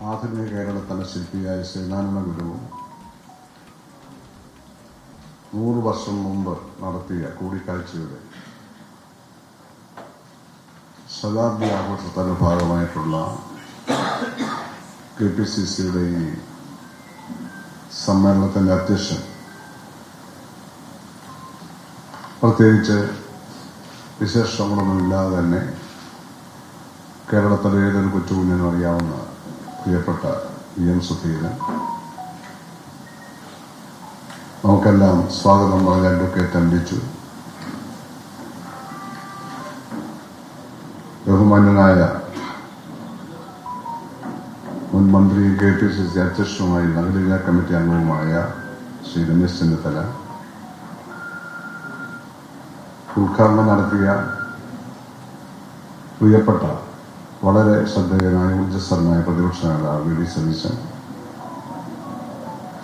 ആധുനിക കേരള ശില്പിയായ ശ്രീനാരായണ ഗുരുവും നൂറ് വർഷം മുമ്പ് നടത്തിയ കൂടിക്കാഴ്ചയുടെ ശതാബ്ദി ആഘോഷത്തിന്റെ ഭാഗമായിട്ടുള്ള കെ പി സി സിയുടെ ഈ സമ്മേളനത്തിന്റെ അധ്യക്ഷൻ പ്രത്യേകിച്ച് വിശേഷങ്ങളൊന്നുമില്ലാതെ തന്നെ കേരളത്തിലെ ഏതൊരു കൊച്ചുകുഞ്ഞിനും അറിയാവുന്ന പ്രിയപ്പെട്ട ഇ എം സുധീരൻ. നമുക്കെല്ലാം സ്വാഗതം പറഞ്ഞ അഡ്വക്കേറ്റ് അമ്പിച്ചു ബഹുമാന്യനായ മുൻ മന്ത്രി കെ പി സി സി അധ്യക്ഷനുമായി നഗരജന കമ്മിറ്റി അംഗവുമായ ശ്രീ രമേശ് ചെന്നിത്തല. ഉദ്ഘാടനം നടത്തിയ പ്രിയപ്പെട്ട വളരെ ശ്രദ്ധേയനായ ഊർജസ്വലനായ പ്രതിപക്ഷ നേതാവ് വി ഡി സതീശൻ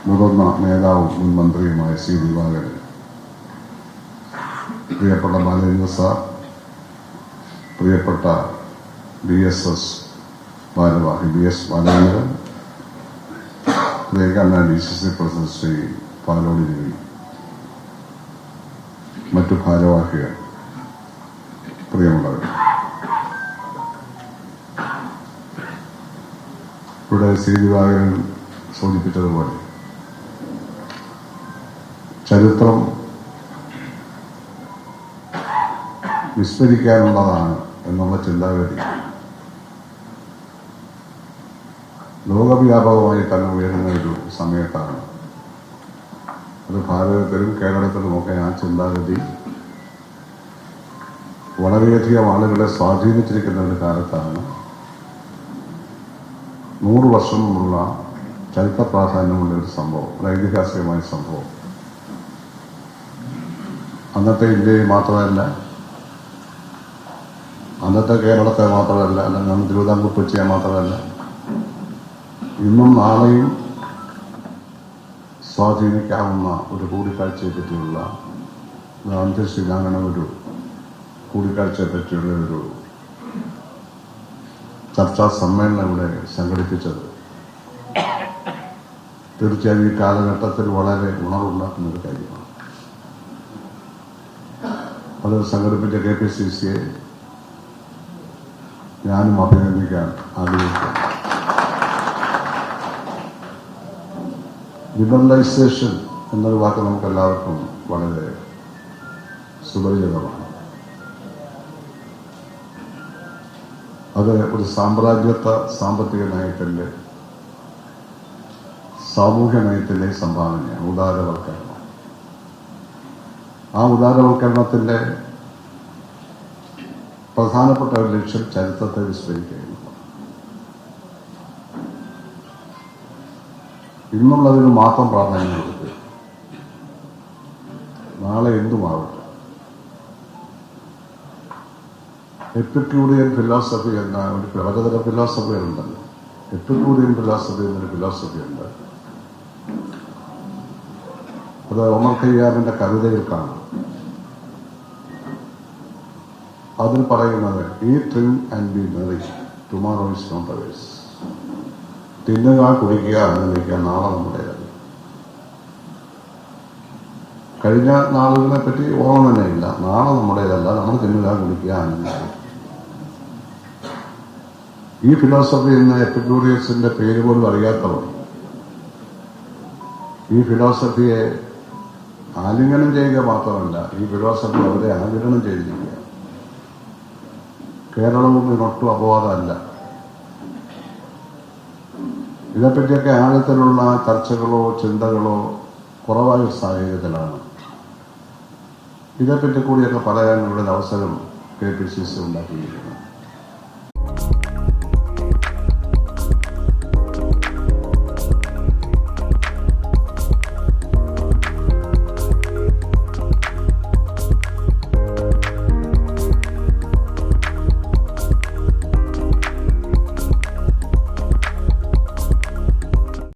മുതിർന്ന നേതാവും മുൻ മന്ത്രിയുമായ സി ദിവാകരൻ പ്രിയപ്പെട്ട ബാലേന്ദ്ര സാർ പ്രിയപ്പെട്ട ബി എസ് എസ് ഭാരവാഹി B S Balendran പ്രിയങ്കണ്ണ D C C president Shri Palodi Ravi മറ്റു ഭാരവാഹികൾ പ്രിയമുള്ളവർ ഇവിടെ ശ്രീ ദിവാകരൻ സൂചിപ്പിച്ചതുപോലെ. ചരിത്രം വിസ്മരിക്കാനുള്ളതാണ് എന്നുള്ള ചിന്താഗതി. ലോകവ്യാപകമായി തന്നെ ഉയരുന്ന ഒരു സമയത്താണ്. അത് ഭാരതത്തിലും കേരളത്തിലുമൊക്കെ ആ ചിന്താഗതി വളരെയധികം ആളുകളെ സ്വാധീനിച്ചിരിക്കുന്ന ഒരു കാലത്താണ്. നൂറ് വർഷം മുമ്പുള്ള ചരിത്ര പ്രാധാന്യമുള്ള ഒരു സംഭവം ഐതിഹാസികമായ സംഭവം. അന്നത്തെ ഇന്ത്യയെ മാത്രമല്ല അന്നത്തെ കേരളത്തെ മാത്രമല്ല അല്ലെങ്കിൽ തിരുവിതാംകൂർ കൊച്ചിയെ മാത്രമല്ല ഇന്നും നാളെയും സ്വാധീനിക്കാവുന്ന ഒരു കൂടിക്കാഴ്ചയെ പറ്റിയുള്ള ശ്രീനാരായണ ഒരു കൂടിക്കാഴ്ചയെ പറ്റിയുള്ള ഒരു ചർച്ചാ സമ്മേളനം ഇവിടെ സംഘടിപ്പിച്ചത്. തീർച്ചയായും ഈ കാലഘട്ടത്തിൽ വളരെ ഉണർവുണ്ടാക്കുന്ന ഒരു കാര്യമാണ്. അത് സംഘടിപ്പിച്ച കെ പി സി സിയെ ഞാനും അഭിനന്ദിക്കാൻ ആഗ്രഹിക്കുന്നു. ലിബറലൈസേഷൻ എന്നൊരു വാക്ക് നമുക്ക് എല്ലാവർക്കും വളരെ സുപരിചിതമാണ്. അത് ഒരു സാമ്രാജ്യത്വ സാമ്പത്തിക നയത്തിന്റെ സാമൂഹ്യ നയത്തിന്റെ സംഭാവനയാണ് ഉദാരവൽക്കരണം. ആ ഉദാരവൽക്കരണത്തിന്റെ പ്രധാനപ്പെട്ട ഒരു ലക്ഷ്യം ചരിത്രത്തെ വിസ്മരിക്കുകയാണ് ഇന്നുള്ളതിന് മാത്രം പ്രാധാന്യം കൊടുക്കുക. നാളെ എന്തുമാവട്ടെ? എപ്പിക്യൂറിയൻ ഫിലോസഫി എന്ന ഒരു പലതരം ഫിലോസഫികളുണ്ടല്ലോ എപ്പിക്യൂറിയൻ ഫിലോസഫി എന്നൊരു ഫിലോസഫി ഉണ്ട് അത് ഒമർ ഖയ്യാമിന്റെ കവിതയിൽ കാണാം. അതിൽ പറയുന്നത് ഈ drink and be merry tomorrow is not ours തിന്നുക കുടിക്കുക എന്നിരിക്കുക നാളെ നമ്മുടേതല്ല കഴിഞ്ഞ നാളുകളെ പറ്റി ഓർമ്മ തന്നെയില്ല. നാളെ നമ്മുടേതല്ല നമ്മൾ തിന്നുക കുടിക്കുക ആനന്ദിക്കുക ഈ ഫിലോസഫി എന്ന എപ്പിക്യൂറിയസിന്റെ പേര് പോലും അറിയാത്തവർ. ഈ ഫിലോസഫിയെ ആലിംഗനം ചെയ്യുക മാത്രമല്ല ഈ ഫിലോസഫി അവരെ ആലിംഗനം ചെയ്തിരിക്കുക കേരളവും ഇതിനൊട്ടും അപവാദമല്ല. ഇതേപ്പറ്റിയൊക്കെ ആഴത്തിലുള്ള ചർച്ചകളോ ചിന്തകളോ കുറവായ സാഹചര്യത്തിലാണ്. ഇതേപ്പറ്റി കൂടിയൊക്കെ പറയാൻ ഇവിടെ അവസരം കെ പി സി സി ഉണ്ടാക്കിയിരിക്കുന്നത്.